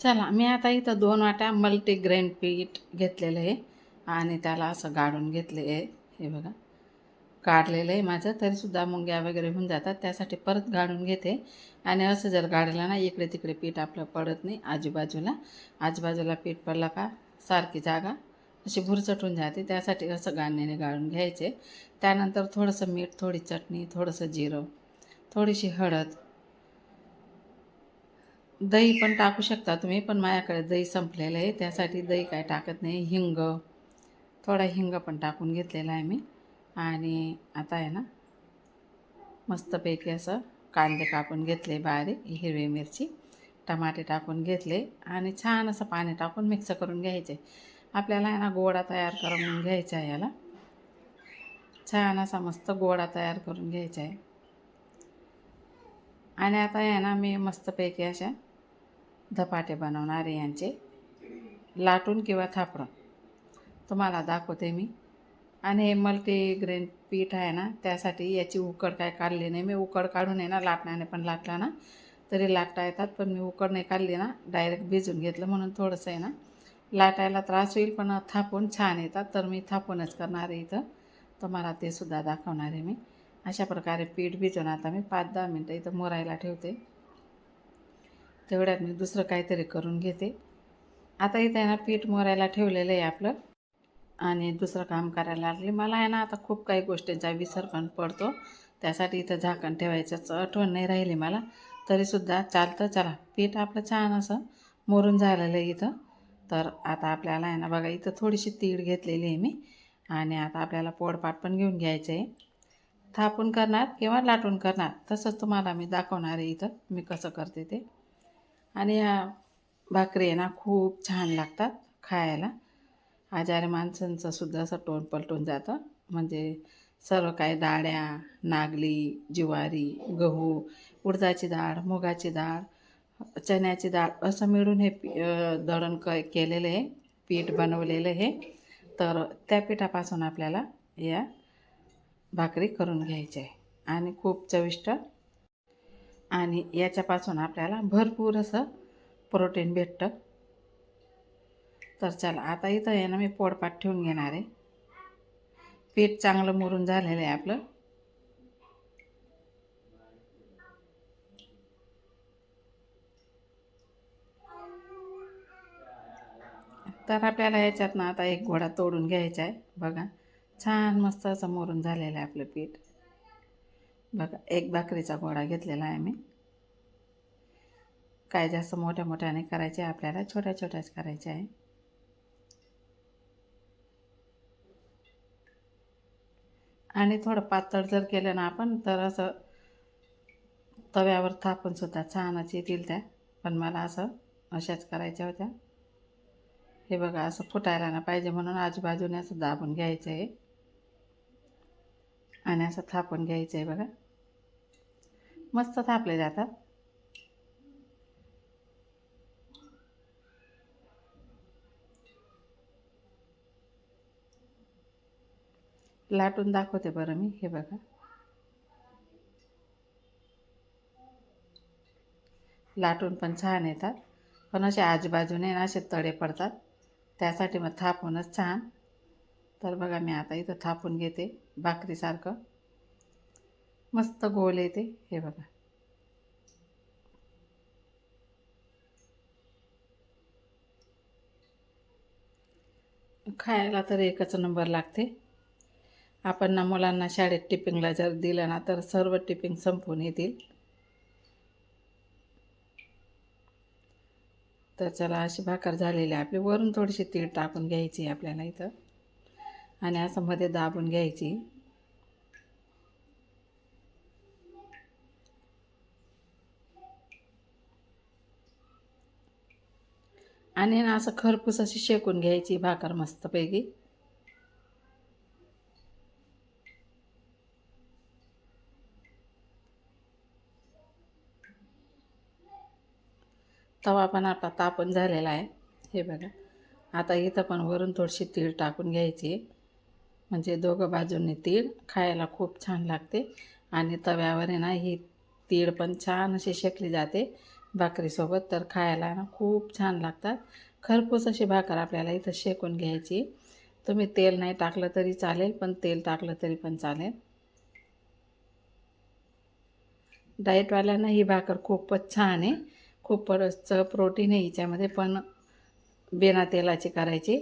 चला मी आता इथं दोन वाट्या मल्टीग्रेन पीठ घेतलेलं आहे आणि त्याला असं गाडून घेतले आहे. हे बघा काढलेलं आहे माझं तरीसुद्धा मुंग्या वगैरे होऊन जातात त्यासाठी परत गाडून घेते. आणि असं जर गाडलं ना इकडे तिकडे पीठ आपलं पडत नाही आजूबाजूला. आजूबाजूला पीठ पडलं का सारखी जागा अशी भुरचट होऊन जाते त्यासाठी असं गाळणीने गाळून घ्यायचे. त्यानंतर थोडंसं मीठ थोडी चटणी थोडंसं जिरं थोडीशी हळद दही पण टाकू शकता तुम्ही पण माझ्याकडे दही संपलेलं आहे. त्यासाठी दही काय टाकत नाही. हिंग थोडा हिंग पण टाकून घेतलेला आहे मी. आणि आता आहे ना मस्तपैकी असं कांदे कापून घेतले बारीक हिरवी मिरची टमाटे टाकून घेतले आणि छान असं पाणी टाकून मिक्स करून घ्यायचे. आपल्याला आहे ना गोडा तयार करून घ्यायचा आहे याला. छान असा मस्त गोडा तयार करून घ्यायचा आहे. आणि आता आहे ना मी मस्तपैकी अशा धपाटे बनवणारे यांचे लाटून किंवा थापडून. तुम्हाला दाखवते मी. आणि हे मल्टीग्रेन पीठ आहे ना त्यासाठी याची उकड काय काढली नाही. मी उकड काढून आहे ना लाटण्याने पण लाटला ना तरी लाटता येतात पण मी उकड नाही काढली ना डायरेक्ट भिजून घेतलं म्हणून थोडंसं आहे ना लाटायला त्रास होईल पण थापून छान येतात तर मी थापूनच करणार आहे इथं. तुम्हाला ते सुद्धा दाखवणार आहे मी. अशा प्रकारे पीठ भिजवून आता मी पाच दहा मिनटं इथं मोरायला ठेवते. तेवढ्यात मी दुसरं काहीतरी करून घेते. आता इथं आहे ना पीठ मोरायला ठेवलेलं आहे आपलं. आणि दुसरं काम करायला लागले. मला आहे ना आता खूप काही गोष्टींचा विसर पण पडतो. त्यासाठी इथं झाकण ठेवायचं आठवण नाही राहिली मला. तरीसुद्धा चालतं. चला पीठ आपलं छान असं मोरून झालेलं आहे इथं. तर आता आपल्याला आहे ना बघा इथं थोडीशी तीळ घेतलेली आहे मी. आणि आता आपल्याला पोळपाट पण घेऊन घ्यायचं आहे. थापून करणार किंवा लाटून करणार तसंच तुम्हाला मी दाखवणार आहे इथं मी कसं करते ते. आणि या भाकरी आहे ना खूप छान लागतात खायला. आजारी माणसांचं सुद्धा असं टोन पलटून जातं. म्हणजे सर्व काही डाळ्या नागली ज्वारी गहू उडदाची डाळ मुगाची डाळ चण्याची डाळ असं मिळून हे पी दळण क केलेलं आहे पीठ बनवलेलं हे तर त्या पिठापासून आपल्याला या भाकरी करून घ्यायची आहे. आणि खूप चविष्ट आणि याच्यापासून आपल्याला भरपूर असं प्रोटीन भेटतं. तर चला आता इथं आहे ना मी पोळपाट ठेवून घेणार आहे. पीठ चांगलं मुरून झालेलं आहे आपलं. तर आपल्याला याच्यातनं आता एक घोडा तोडून घ्यायचा आहे. बघा छान मस्त असं मोरून झालेलं आहे आपलं पीठ. बघा एक भाकरीचा गोळा घेतलेला आहे मी. काय जास्त मोठ्या मोठ्याने करायचे आपल्याला छोट्या छोट्याच करायच्या आहे. आणि थोडं पातळ जर केलं ना आपण तर असं तव्यावर थापून सुद्धा छानच येतील त्या. पण मला असं अशाच करायच्या होत्या. हे बघा असं फुटायला ना पाहिजे म्हणून आजूबाजूने असं दाबून घ्यायचं आहे आणि असं थापून घ्यायचं आहे बघा. मस्त थापले जातात. लाटून दाखवते बरं मी हे बघा. लाटून पण छान येतात. पण असे आजूबाजूने ना असे तडे पडतात. त्यासाठी मग थापूनच छान तर बघा मी आता इथं थापून घेते भाकरीसारखं. मस्त गोल येते. हे बघा. खायला तर एकच नंबर लागते. आपण ना मुलांना शाळेत टिपिंगला जर दिलं ना तर सर्व टिपिंग संपून येतील. तर चला अशी भाकर झालेली आहे आपली. वरून थोडीशी तीळ टाकून घ्यायची आपल्याला इथं. आणि असं मध्ये दाबून घ्यायची. आणि ना असं खरपूस अशी शेकून घ्यायची भाकर मस्तपैकी. तवा पण आता तापण झालेला आहे. हे बघा. आता इथं पण वरून थोडीशी तीळ टाकून घ्यायची. म्हणजे दोघं बाजूंनी तीळ खायला खूप छान लागते. आणि तव्यावर आहे ना ही तीळ पण छान अशी शेकली जाते भाकरीसोबत तर खायला ना खूप छान लागतात. खरपूस अशी भाकर आपल्याला इथं शेकून घ्यायची. तुम्ही तेल नाही टाकलं तरी चालेल पण तेल टाकलं तरी पण चालेल. डाएटवाल्यांना ही भाकर खूपच छान आहे. खूपच प्रोटीन आहे हिच्यामध्ये पण बिना तेलाची करायची.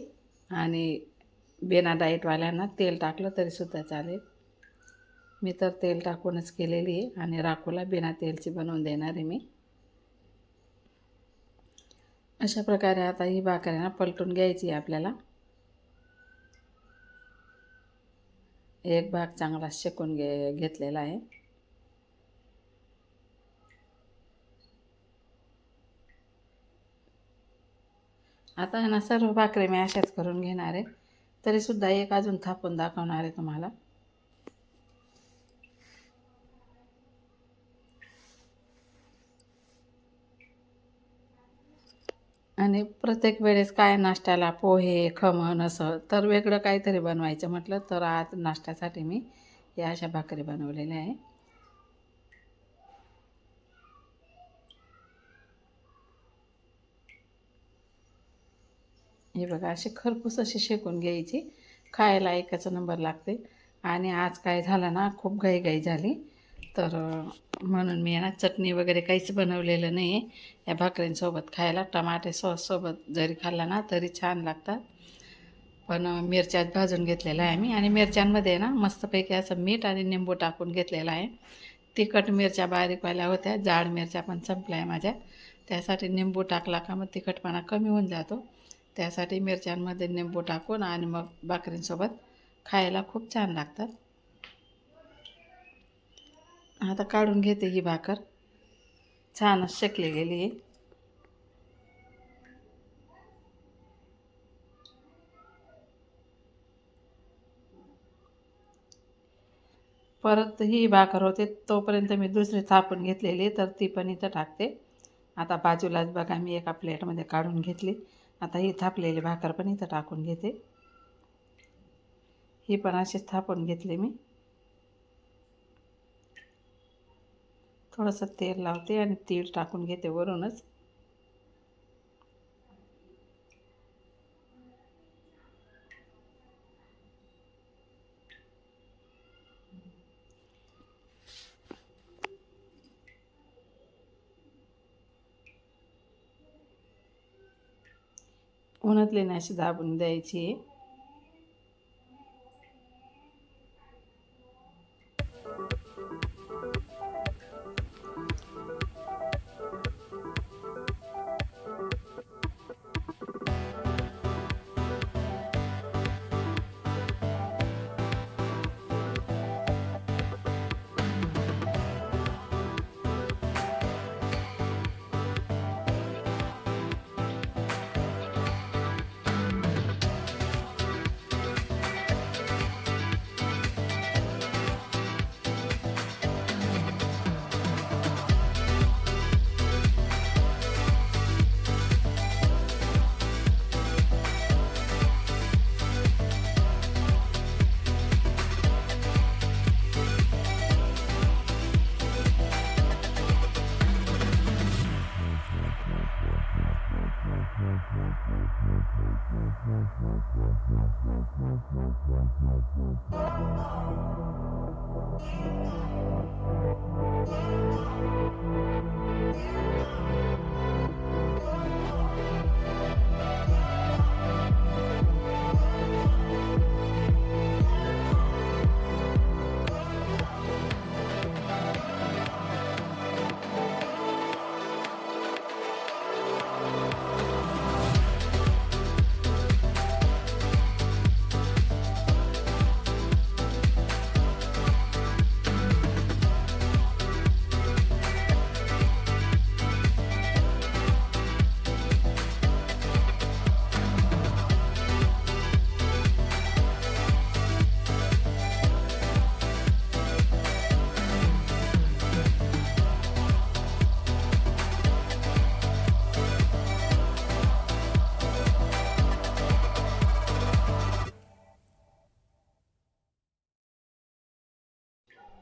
आणि बिना डाएटवाल्यांना तेल टाकलं तरीसुद्धा चालेल. मी तर तेल टाकूनच केलेली आहे आणि राखूला बिना तेलची बनवून देणार आहे मी. अशा प्रकारे आता ही भाकऱ्यांना पलटून घ्यायची आहे आपल्याला. एक भाग चांगला शेकून घे घेतलेला आहे. आता ना सर्व भाकरी मी अशाच करून घेणार आहे. तरीसुद्धा एक अजून थापून दाखवणार आहे तुम्हाला. आणि प्रत्येक वेळेस काय नाश्त्याला पोहे खमण असं तर वेगळं काहीतरी बनवायचं म्हटलं तर आज नाश्त्यासाठी मी या अशा भाकरी बनवलेल्या आहे. हे बघा अशी खरपूस अशी शेकून घ्यायची. खायला एकाचा नंबर लागते. आणि आज काय झालं ना खूप घाईघाई झाली. तर म्हणून मी ना चटणी वगैरे काहीच बनवलेलं नाही आहे या भाकऱ्यांसोबत खायला टमाटे सॉससोबत जरी खाल्ला ना तरी छान लागतात. पण मिरच्यात भाजून घेतलेल्या आहे मी. आणि मिरच्यांमध्ये ना मस्तपैकी असं मीठ आणि निंबू टाकून घेतलेलं आहे. तिखट मिरच्या बारीकवाल्या होत्या. जाड मिरच्या पण संपल्या आहे माझ्या. त्यासाठी निंबू टाकला का मग तिखटपणा कमी होऊन जातो. त्यासाठी मिरच्यांमध्ये निंबू टाकून आणि मग भाकरींसोबत खायला खूप छान लागतात. आता काढून घेते ही भाकर. छानच शेकली गेली आहे. परत ही भाकर होते तोपर्यंत मी दुसरी थापून घेतलेली तर ती पण इथं टाकते. आता बाजूलाच बघा मी एका प्लेटमध्ये काढून घेतली. आता ही थापलेली भाकर पण इथं टाकून घेते. ही पण अशीच थापून घेतली मी. थोडंसं तेल लावते आणि तीळ टाकून घेते वरूनच. उन्हातले नाही अशी दाबून द्यायची?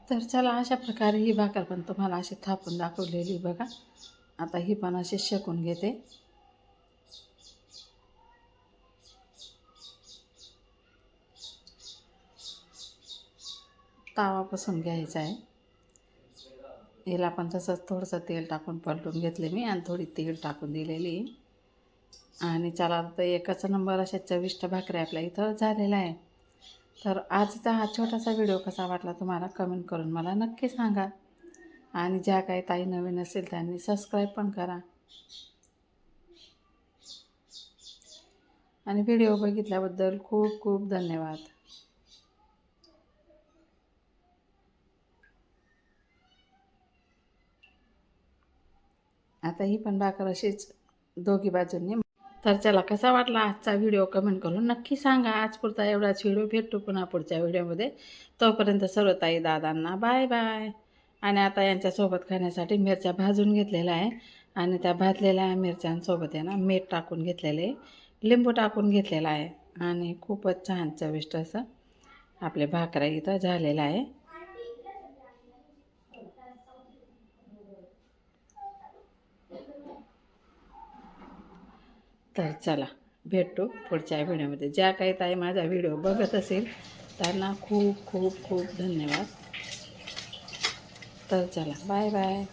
तर चला अशा प्रकारे ही भाकर पण तुम्हाला अशी थापून दाखवलेली बघा. आता ही पण अशी शेकून घेते. तावा पुसून घ्यायचा आहे. याला पण तसंच थोडंसं तेल टाकून पलटून घेतले मी आणि थोडी तेल टाकून दिलेली. आणि चला आता एकच नंबर अशा चविष्ट भाकरी आपल्या इथं झालेला आहे. तर आजचा हा छोटासा व्हिडिओ कसा वाटला तुम्हाला कमेंट करून मला नक्की सांगा. आणि ज्या काही ताई नवीन असेल त्यांनी सबस्क्राईब पण करा. आणि व्हिडिओ बघितल्याबद्दल खूप खूप धन्यवाद. आता ही पण भाकर अशीच दोघी बाजूंनी तर चला कसा वाटला आजचा व्हिडिओ कमेंट करून नक्की सांगा. आज पुरता एवढाच व्हिडिओ भेटतो पुन्हा पुढच्या व्हिडिओमध्ये तोपर्यंत सर्व ताई दादांना बाय बाय आणि आता यांच्यासोबत खाण्यासाठी मिरच्या भाजून घेतलेल्या आहे. आणि त्या भाजलेल्या मिरच्यांसोबत आहे ना मीठ टाकून घेतलेले लिंबू टाकून घेतलेला आहे. आणि खूपच छान चविष्ट असं आपले भाकऱ्या इथं झालेलं आहे. तर चला भेटतो पुढच्या व्हिडिओमध्ये. ज्या काही ताई माझा व्हिडिओ बघत असेल त्यांना खूप खूप खूप धन्यवाद. तर चला बाय बाय.